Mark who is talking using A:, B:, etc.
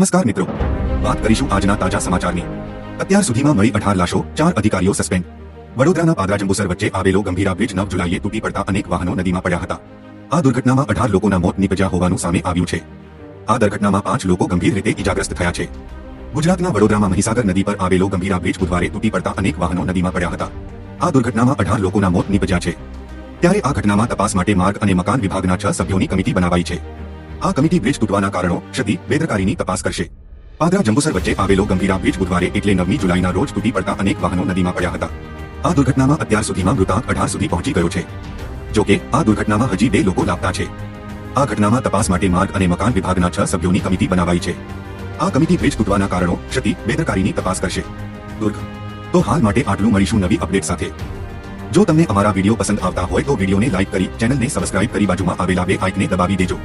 A: નમસ્કાર મિત્રો. વાત કરીશું આજના તાજા સમાચારની. અત્યાર સુધીમાં મળી અઢાર લાશો, ચાર અધિકારીઓ સસ્પેન્ડ. વડોદરાના પાદરા જંબુસર વચ્ચે આવેલો ગંભીરા બ્રિજ નવ જુલાઈએ તૂટી પડતા અનેક વાહનો નદીમાં પડ્યા હતા. આ દુર્ઘટનામાં અઢાર લોકોના મોત નીપજ્યા હોવાનું સામે આવ્યું છે. આ દુર્ઘટનામાં પાંચ લોકો ગંભીર રીતે ઇજાગ્રસ્ત થયા છે. ગુજરાતના વડોદરામાં મહીસાગર નદી પર આવેલો ગંભીરા બ્રિજ બુધવારે તૂટી પડતા અનેક વાહનો નદીમાં પડ્યા હતા. આ દુર્ઘટનામાં અઢાર લોકોના મોત નીપજ્યા છે. ત્યારે આ ઘટનામાં તપાસ માટે માર્ગ અને મકાન વિભાગના છ સભ્યોની કમિટી બનાવાઈ છે. આ કમિટી બ્રિજ તૂટવાના કારણો ક્ષતિ બેદરકારીની તપાસ કરશે. પાદરા જંબુસર વચ્ચે આવેલો ગંભીરા બ્રિજ બુધવારે એટલે નવમી જુલાઈના રોજ તૂટી પડતા અનેક વાહનો નદીમાં પડ્યા હતા. આ દુર્ઘટનામાં અત્યાર સુધીમાં મૃતાંક અઢાર સુધી પહોંચી ગયો છે. જોકે આ દુર્ઘટનામાં હજી બે લોકો લાપતા છે. આ ઘટનામાં તપાસ માટે માર્ગ અને મકાન વિભાગના છ સભ્યોની કમિટી બનાવાઈ છે. આ કમિટી બ્રિજ તૂટવાના કારણો ક્ષતિ બેદરકારીની તપાસ કરશે. તો હાલ માટે આટલું મળીશું નવી અપડેટ સાથે. જો તમને અમારા વીડિયો પસંદ આવતા હોય તો વિડીયોને લાઇક કરી ચેનલને સબસ્ક્રાઇબ કરી બાજુમાં આવેલા બે આઇકને દબાવી દેજો.